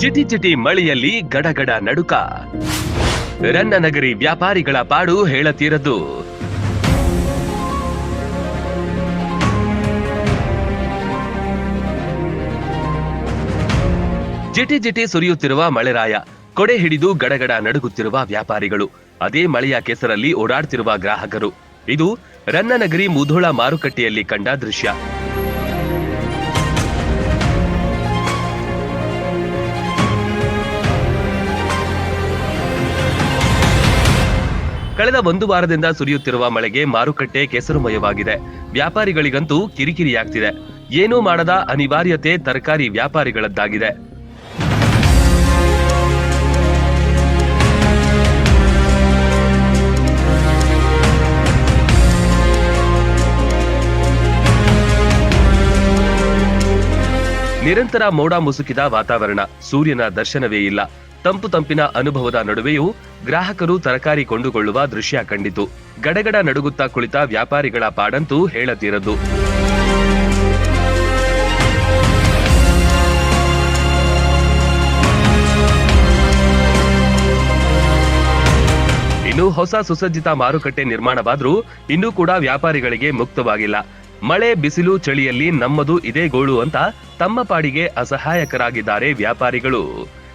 ಚಿಟಿ ಜಿಟಿ ಮಳೆಯಲ್ಲಿ ಗಡಗಡ ನಡುಕ. ರನ್ನನಗರಿ ವ್ಯಾಪಾರಿಗಳ ಪಾಡು ಹೇಳತೀರದು ಜಿಟಿ ಜಿಟಿ ಸುರಿಯುತ್ತಿರುವ ಮಳೆರಾಯ, ಕೊಡೆ ಹಿಡಿದು ಗಡಗಡ ನಡುಗುತ್ತಿರುವ ವ್ಯಾಪಾರಿಗಳು, ಅದೇ ಮಳೆಯ ಕೆಸರಲ್ಲಿ ಓಡಾಡ್ತಿರುವ ಗ್ರಾಹಕರು. ಇದು ರನ್ನನಗರಿ ಮುಧೋಳ ಮಾರುಕಟ್ಟೆಯಲ್ಲಿ ಕಂಡ ದೃಶ್ಯ. ಕಳೆದ ಒಂದು ವಾರದಿಂದ ಸುರಿಯುತ್ತಿರುವ ಮಳೆಗೆ ಮಾರುಕಟ್ಟೆ ಕೆಸರುಮಯವಾಗಿದೆ. ವ್ಯಾಪಾರಿಗಳಿಗಂತೂ ಕಿರಿಕಿರಿಯಾಗ್ತಿದೆ. ಏನೂ ಮಾಡದ ಅನಿವಾರ್ಯತೆ ತರಕಾರಿ ವ್ಯಾಪಾರಿಗಳದ್ದಾಗಿದೆ. ನಿರಂತರ ಮೋಡ ಮುಸುಕಿದ ವಾತಾವರಣ. ಸೂರ್ಯನ ದರ್ಶನವೇ ಇಲ್ಲ. ತಂಪು ತಂಪಿನ ಅನುಭವದ ನಡುವೆಯೂ ಗ್ರಾಹಕರು ತರಕಾರಿ ಕೊಂಡುಕೊಳ್ಳುವ ದೃಶ್ಯ ಕಂಡಿತು. ಗಡಗಡ ನಡುಗುತ್ತಾ ಕುಳಿತ ವ್ಯಾಪಾರಿಗಳ ಪಾಡಂತೂ ಹೇಳದಿರದು ಇನ್ನು ಹೊಸ ಸುಸಜ್ಜಿತ ಮಾರುಕಟ್ಟೆ ನಿರ್ಮಾಣವಾದರೂ ಇನ್ನೂ ಕೂಡ ವ್ಯಾಪಾರಿಗಳಿಗೆ ಮುಕ್ತವಾಗಿಲ್ಲ. ಮಳೆ, ಬಿಸಿಲು, ಚಳಿಯಲ್ಲಿ ನಮ್ಮದು ಇದೇ ಗೋಳು ಅಂತ ತಮ್ಮ ಪಾಡಿಗೆ ಅಸಹಾಯಕರಾಗಿದ್ದಾರೆ ವ್ಯಾಪಾರಿಗಳು.